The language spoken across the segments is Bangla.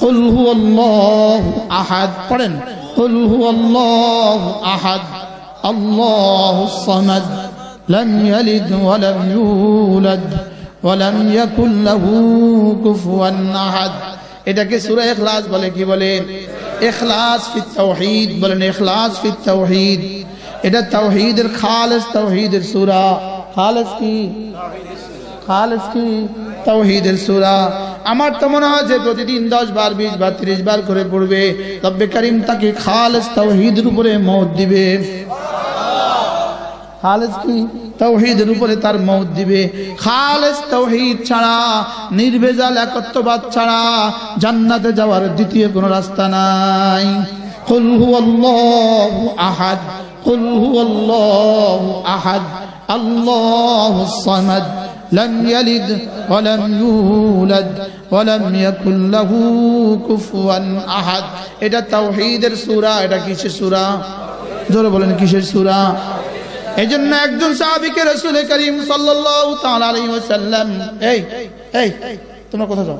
কুল হুয়াল্লাহু আহাদ পড়েন। কুল হুয়াল্লাহু আহাদ আল্লাহুস সামাদ লাম ইয়ালিদ ওয়া লাম ইউলাদ ওয়া এটাকে সুরে এখলাস বলে, কি বলেন এখলাস ফি তাওহীদ বলেন এখলাস ফি তাওহীদ। এটা তাওহীদের খালেস তৌহিদের সুরা। খালেস কি? খালেস কি? তৌহিদের সুরা। আমার তো মনে হয় যে প্রতিদিন দশ বার বিশ বার ত্রিশ বার করে পড়বে রব্বে করিম তাকে খালেস তাওহীদের উপরে মত দিবে খালেস কি তাওহীদের উপরে তার মত দিবে খালেস তাওহীদ ছাড়া নির্ভেজাল একত্ববাদ ছাড়া জান্নাতে যাওয়ার দ্বিতীয় কোনো রাস্তা নাই قل هو الله أحد قل هو الله أحد الله الصمد لم يلد ولم يولد ولم يكن له كفوا أحد এটা তাওহীদের সূরা এটা কিসের সূরা জোরে বলেন কিসের সূরা এই জন্য একজন সাহাবিকে রসুল করিম সাল্লাল্লাহু তাআলা আলাইহি ওয়াসাল্লাম এই এই তোমরা কোথায় যাও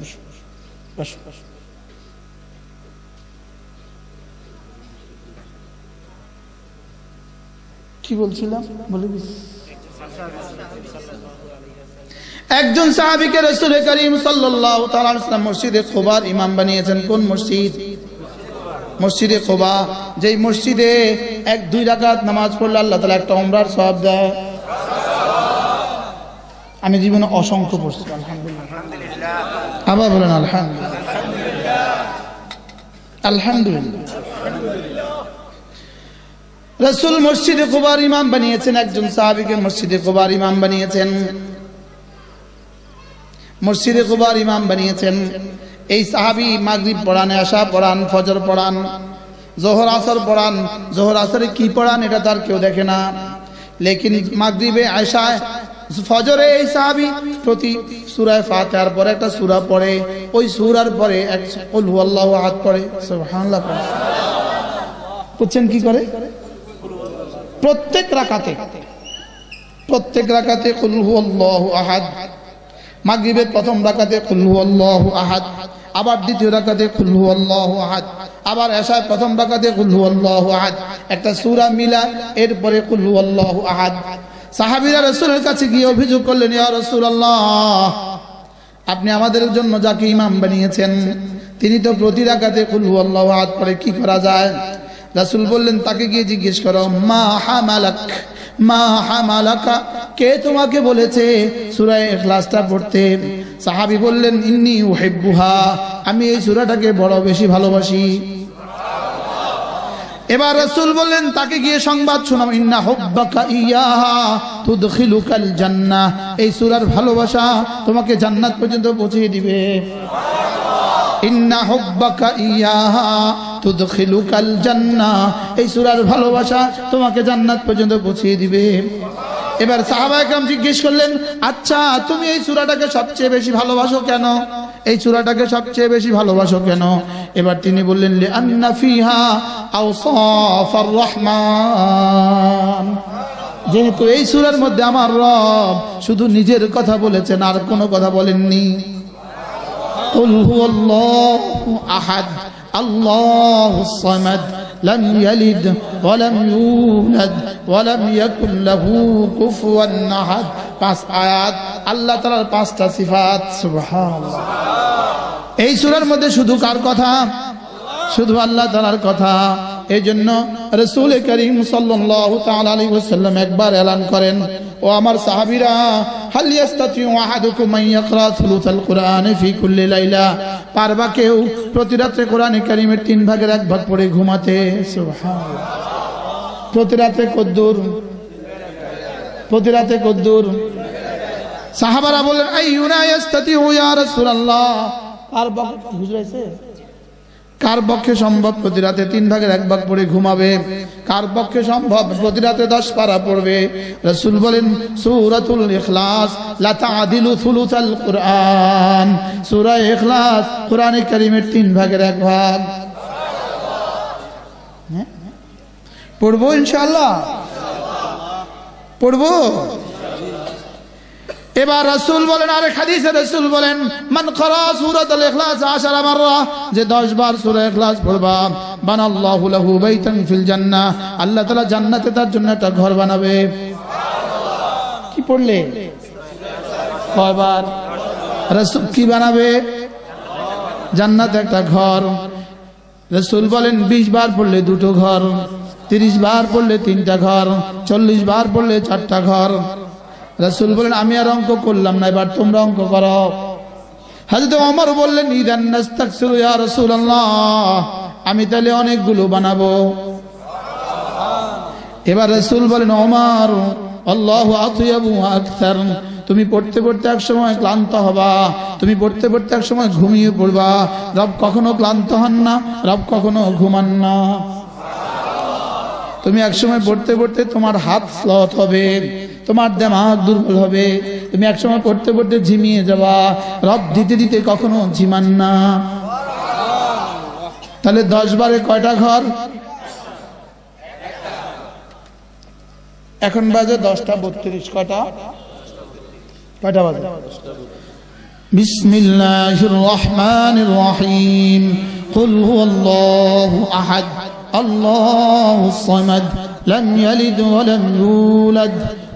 বসো, বসো, বসো। কি বলছিলাম বলে দিস একজন সাহাবিকে রসুল করিম ওয়াসাল্লাম মসজিদে খুবার ইমাম বানিয়েছেন। কোন মসজিদ? মসজিদে কোবা যেই মসজিদে এক, দুই রাকাত নামাজ পড়লে আল্লাহ তালা একটা ওমরার সব দেয়। আমি জীবনে অসংখ্য পড়ছি আবার বলেন আলহামদুলিল্লাহ। আলহামদুলিল্লাহ। রসুল মসজিদে কোবার ইমাম বানিয়েছেন, একজন সাহাবিকে মসজিদে কোবার ইমাম বানিয়েছেন। মসজিদে কোবার ইমাম বানিয়েছেন। এই সাহাবি মাগরিব পড়ান আশা পড়ান, ফজর পড়ান, জোহর আসর পড়ান। জোহর আসরে কি পড়ান এটা তার কেউ দেখে না। লেকিন মাগরিবে আশায় ফজরে এই সাহাবি প্রতি সুরায় ফাতিহার পরে একটা সূরা পড়ে। ওই সূরার পরে এক হুয়াল্লাহু আহাদ পড়ে। সুবহানাল্লাহ পড়ে। বুঝছেন কি করে? প্রত্যেক রাকাতে প্রত্যেক রাকাতে কুল হুয়াল্লাহু আহাদ। মাগরিবের প্রথম রাকাতে কুল হুয়াল্লাহু আহাদ, আবার দ্বিতীয় রাকাতে কুল হুয়াল্লাহু আহাদ, আবার এশায় প্রথম রাকাতে কুল হুয়াল্লাহু আহাদ। একটা সূরা মিলা, এরপরে কুল হুয়াল্লাহু আহাদ। সাহাবীরা রাসূলের কাছে গিয়ে অভিযোগ করলেন, ইয়া রাসূলুল্লাহ, আপনি আমাদের জন্য যাকে ইমাম বানিয়েছেন, তিনি তো প্রতি রাকাতে কুল হুয়াল্লাহু আহাদ পড়ে কি করা যায়? রাসূল বললেন, তাকে গিয়ে জিজ্ঞেস করো, মা হামালাক, মা হামালাকা, কে তোমাকে বলেছে সূরা ইখলাসটা পড়তে? সাহাবী বললেন, ইন্নী উহিব্বুহা, আমি এই সূরাটাকে বড় বেশি ভালোবাসি। এবার রাসূল বললেন, তাকে গিয়ে সংবাদ জান্নাহ এই সূরার ভালোবাসা তোমাকে জান্নাত পর্যন্ত পৌঁছে দিবে। ইন্না হুব্বাকা ইয়াহা তুদখিলুকাল জান্না এই সূরার ভালোবাসা তোমাকে জান্নাত পর্যন্ত পৌঁছে দিবে। এবার সাহাবাহাম জিজ্ঞেস করলেন আচ্ছা তুমি এই চূড়াটাকে সবচেয়ে বেশি ভালোবাসো কেন? এই চূড়াটাকে সবচেয়ে বেশি ভালোবাসো কেন? এবার তিনি বললেন রহমান। যেহেতু এই সুরার মধ্যে আমার রব শুধু নিজের কথা বলেছেন, আর কোনো কথা বলেননি। আহাদ। الله أحد الله الصمد لم يلد ولم يولد ولم يكن له كفوا أحد পাঁচ আয়াত আল্লাহ তাআলার পাঁচটা সিফাত সুবহানাল্লাহ এই সূরার মধ্যে শুধু কার কথা শুধু আল্লাহ তাআলার কথা এই জন্য রসুল করিম তাআলা আলাইহি একবার এলান করেন, ও আমার সাহাবীরা পারবা কেউ প্রতি রাতে কোরআনে কারীমের তিন ভাগের এক ভাগ পড়ে ঘুমাতে? প্রতি রাতে কদ্দুর? প্রতি রাতে কদ্দুর? সাহাবারা বললেন, আইয়ুনা ইয়াস্তাতিউ ইয়া রাসূলুল্লাহ? আর বক হুজুর কার পক্ষে সম্ভব প্রতি রাতে তিন ভাগের এক ভাগ পড়ে ঘুমাবে? কার পক্ষে সম্ভব প্রতি রাতে দশ পারা পড়বে? রসুল বলেন, সূরাতুল ইখলাস লা তাআদিলু থুলুসাল কুরআন। সূরা ইখলাস কোরআনে কারীমের তিন ভাগের এক ভাগ। হ্যাঁ? পড়ব ইনশাআল্লাহ? পড়ব? এবার রাসূল বলেন, আরেক হাদিসে রাসূল বলেন, মান করা সূরাতুল ইখলাস আশারা মাররা যে 10 বার সূরা ইখলাস পড়বা, বানাল্লাহু লাহু বাইতান ফিল জান্নাহ আল্লাহ তাআলা জান্নাতে তার জন্য একটা ঘর বানাবে। কি পড়লে? কয়বার? রাসূল কি বানাবে? জান্নাতে একটা ঘর। রসুল বলেন, বিশ বার পড়লে দুটো ঘর, তিরিশ বার পড়লে তিনটা ঘর, চল্লিশ বার পড়লে চারটা ঘর রসুল বলেন, আমি আর অঙ্ক করলাম না, এবার তোমরা অঙ্ক করো। হাজরত অমর বললেন, ইদান আমি তাহলে অনেকগুলো বানাবো। এবার রসুল বলেন অমর আল্লাহ আকসার, তুমি পড়তে পড়তে এক সময় ক্লান্ত হবা, তুমি পড়তে পড়তে এক সময় ঘুমিয়ে পড়বা, রব কখনো ক্লান্ত হন না, রব কখনো ঘুমান না। তুমি এক সময় পড়তে পড়তে তোমার হাত স্লথ হবে তোমার দেমাগ দুর্বল হবে তুমি এক সময় পড়তে পড়তে ঝিমিয়ে যাবা রব দিতে দিতে কখনো ঝিমান না তাহলে দশ বারে কয়টা ঘর এখন বাজে দশটা বত্রিশ কটা কয়টা বাজে بسم الله الرحمن الرحيم قل هو الله أحد الله الصمد لم يلد ولم يولد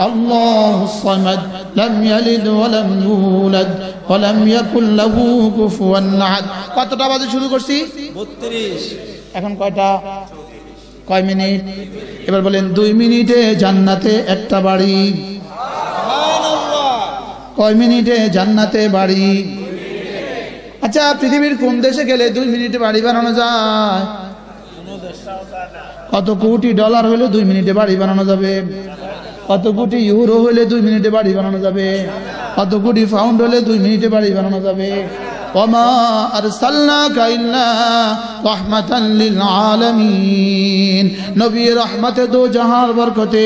الله الصمد لم يلد ولم يولد ولم يكن له كفوا أحد কতটা বাজে শুরু করছি বত্রিশ এখন কয়টা কয় মিনিট এবার বলেন দুই মিনিটে জান্নাতে একটা বাড়ি কয় মিনিটে জান্নাতে বাড়ি আচ্ছা পৃথিবীর কোন দেশে গেলে দুই মিনিটে বাড়ি বানানো যায় কত কোটি ডলার হলে দুই মিনিটে বাড়ি বানানো যাবে কত কোটি ইউরো হলে দুই মিনিটে বাড়ি বানানো যাবে? কত কোটি পাউন্ড হলে দুই মিনিটে বাড়ি বানানো যাবে? বরকতে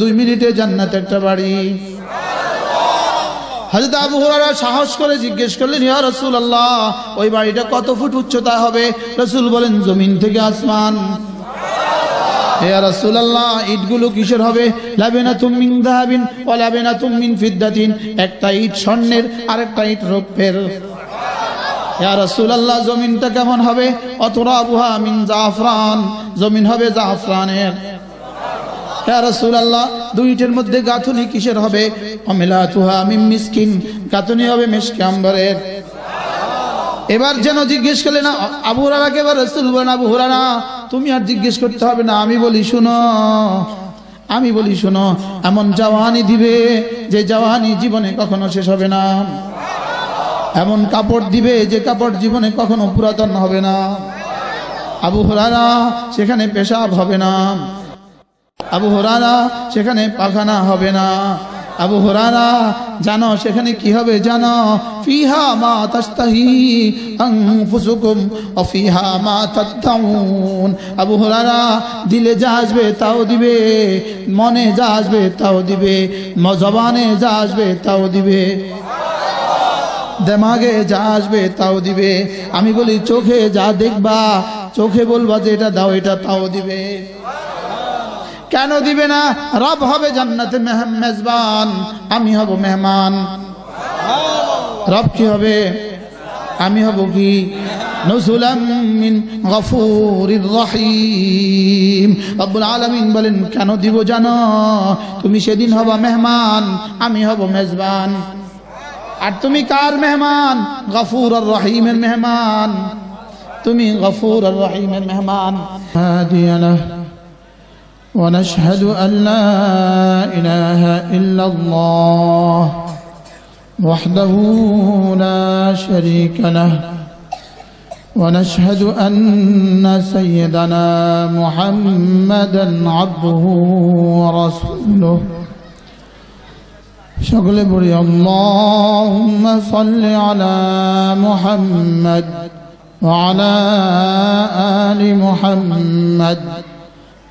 দুই মিনিটে একটা বাড়ি। সাহস করে জিজ্ঞেস করলেন, ইয়া রাসূলুল্লাহ, ওই বাড়িটা কত ফুট উচ্চতা হবে? রাসূল বলেন, জমিন থেকে আসমান। রাসূলুল্লাহ ইটগুলো হবে? একটা স্বর্ণের আর একটা ইট ইয়া জমিনটা কেমন হবে? জাফরান। জমিন হবে জাফরানের। ইয়া দুইটের মধ্যে গাঁথুনি কিসের হবে? অমিলাতুহা মিন মিসকিন। গাঁথুনি হবে মিশকে আম্বরের এবার যেন জিজ্ঞেস করলে না, আবু হুরারাকে এবার রসুল বলেন, আবু হুরারা তুমি আর জিজ্ঞেস করতে হবে না, আমি বলি শুনো, আমি বলি শুনো, এমন জওয়ানি দিবে যে জওয়ানি জীবনে কখনো শেষ হবে না। এমন কাপড় দিবে যে কাপড় জীবনে কখনো পুরাতন হবে না। আবু হুরারা সেখানে পেশাব হবে না। আবু হরারা সেখানে পাখানা হবে না। আবু হরারা জানো সেখানে কি হবে জানো? ফিহা মা তাস্তাহি আনফুসুকুম ও ফিহা মা তাদ্দাউন আবু হরারা দিলে যা আসবে তাও দিবে, মনে যা আসবে তাও দিবে জবানে যা আসবে তাও দিবে। দেমাগে যা আসবে তাও দিবে। আমি বলি, চোখে যা দেখবা, চোখে বলবা যে এটা দাও, এটা তাও দিবে। কেন দিবে না? রব হবে জান্নাতে মেজবান, আমি হব মেহমান। রব কি হবে? আমি হব কি? মিন রব্বুল বলেন, কেন দিব জানো? তুমি সেদিন হবা মেহমান, আমি হব মেজবান। আর তুমি কার মেহমান? গফুর আর রহিমের মেহমান। তুমি গফুর আর রহিমের মেহমান। ونشهد أن لا إله إلا الله وحده لا شريك له ونشهد أن سيدنا محمدا عبده ورسوله. شغل بري اللهم صل على محمد وعلى آل محمد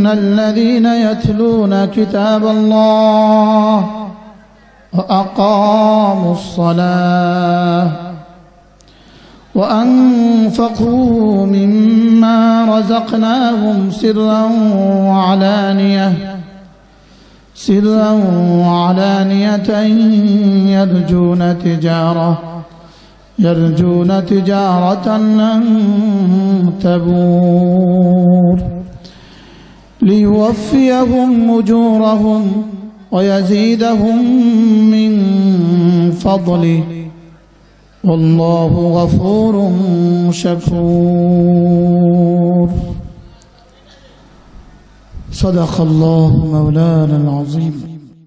إن الذين يتلون كتاب الله وأقاموا الصلاة وأنفقوا مما رزقناهم سرا وعلانية سرا وعلانية يرجون تجارة يرجون تجارة لن تبور ليوفيهم أجورهم ويزيدهم من فضله. والله غفور شكور. صدق الله مولانا العظيم.